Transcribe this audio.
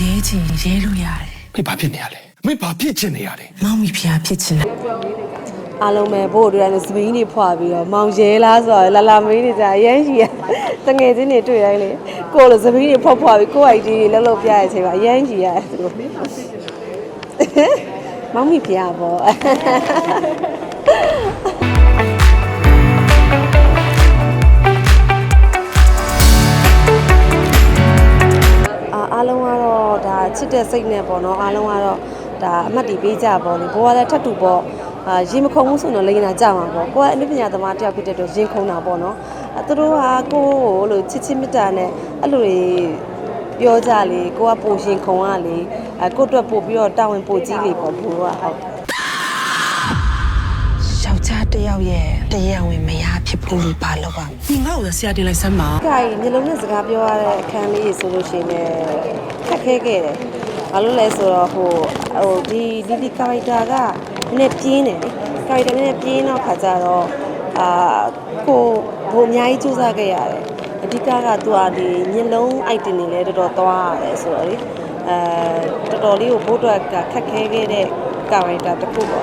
ရဲချင်ရဲလို့ရတယ်မေဘာဖြစ်နေရလဲမေဘာဖြစ်ချင်နေရလဲမောင်မီဖျားဖြစ်ချင်တယ်အားလုံးပဲဘို့တို့လည်းစပင်းတွေဖွာပြီးတော့မောင်ရဲလားဆိုတော့လာလာမင်းတွေကြာအရမ်းရှိရတငယ်ချင်းတွေတွေ့ရိုင်းလေကိုယ်လိုစပင်းတွေဖွာဖွာပြီးကိုယ့်အိုက်ဒီလှုပ်လှုပ်ပြရတဲ့အချိန်မှာအရမ်းရှိရတယ်သူတို့မောင်မိဖျားပေါ့အာအားလုံးကတော့ဒါ ချစ်တဲ့စိတ်နဲ့ပေါ့နော်အားလုံးကတော့ဒါအမှတ်တည်ပေးကြပေါ့လေဘိုးကလည်းထပ်တူပေါ့အာရင်မခုံဘူးဆိုတော့လိန်နာကြမှာပေါ့ကိုကအနုပညာသမားတယောက်ဖြစ်တဲ့အတွက်ရင်ခုံတာပေါ့နော်အဲသူတို့ကကိုကိုလို့ချစ်ချစ်မြတ်တာနဲ့အဲ့လိုတွေပြောကြလေကိုကပိုရှင်ခုံရလေအဲကိုအတွက်ပို့ပြီးတော့တာဝန်ပို့ကြီးလေပေါ့ဘိုးကဟုတ် ယောက်ရဲ့တရားဝင်မရဖြစ်ဖို့လို့ဘာလုပ်ပါမလဲငါ့ကိုဆရာတင်လိုက်စမ်းပါ။ခိုင်မျိုးလုံးနဲ့စကားပြောရတဲ့အခန်းလေးဆိုလို့ရှိရင်လည်းခက်ခဲခဲ့တယ်။ဘာလို့လဲဆိုတော့ဟိုဟိုဒီဒီဒီကာရိုက်တာကနည်းနည်းပြင်းတယ်လေ။ကာရိုက်တာနည်းနည်းပြင်းတော့ခါကြတော့အာကိုဟိုအများကြီးစူးစမ်းခဲ့ရတယ်။အဓိကကသူကဒီမျက်လုံး item တွေလည်းတော်တော်သွားရတယ်ဆိုတော့လေအဲတော်တော်လေးကိုဘို့အတွက်ကခက်ခဲခဲ့တဲ့ကာရိုက်တာတစ်ခုပေါ့